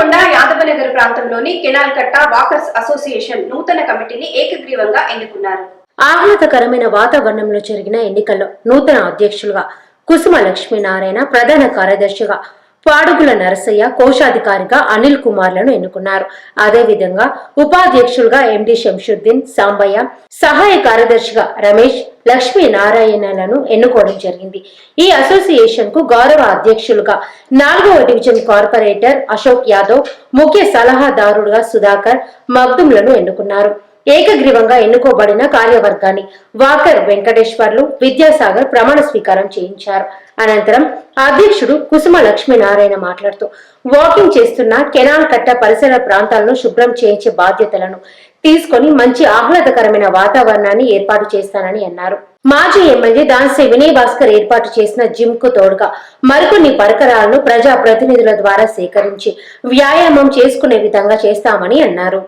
హనుమకొండ యాదవనగర్ ప్రాంతంలోని కెనాల్ కట్ట walkers association నూతన కమిటీని ఏకగ్రీవంగా ఎన్నుకున్నారు. ఆహ్లాదకరమైన వాతావరణంలో జరిగిన ఎన్నికల్లో నూతన అధ్యక్షులుగా కుసుమ లక్ష్మీనారాయణ ప్రధాన కార్యదర్శిగా పాడుగుల నరసయ్య కోశాధికారిగా అనిల్ కుమార్లను ఎన్నుకున్నారు. అదేవిధంగా ఉపాధ్యక్షులుగా ఎండి శంషుద్దీన్ సాంబయ్య సహాయ కార్యదర్శిగా రమేష్ లక్ష్మీనారాయణలను ఎన్నుకోవడం జరిగింది. ఈ అసోసియేషన్కు గౌరవ అధ్యక్షులుగా నాలుగవ డివిజన్ కార్పొరేటర్ అశోక్ యాదవ్ ముఖ్య సలహాదారుడుగా సుధాకర్ మగ్దుంలను ఎన్నుకున్నారు. ఏకగ్రీవంగా ఎన్నుకోబడిన కార్యవర్గాన్ని వాకర్ వెంకటేశ్వర్లు విద్యాసాగర్ ప్రమాణ స్వీకారం చేయించారు. అనంతరం అధ్యక్షుడు కుసుమ లక్ష్మీనారాయణ మాట్లాడుతూ వాకింగ్ చేస్తున్న కెనాల్ కట్ట పరిసర ప్రాంతాలను శుభ్రం చేయించే బాధ్యతలను తీసుకొని మంచి ఆహ్లాదకరమైన వాతావరణాన్ని ఏర్పాటు చేస్తానని అన్నారు. మాజీ ఎమ్మెల్యే దానశ్రీ వినయ్ భాస్కర్ ఏర్పాటు చేసిన జిమ్కు తోడుగా మరికొన్ని పరికరాలను ప్రజా ప్రతినిధుల ద్వారా సేకరించి వ్యాయామం చేసుకునే విధంగా చేస్తామని అన్నారు.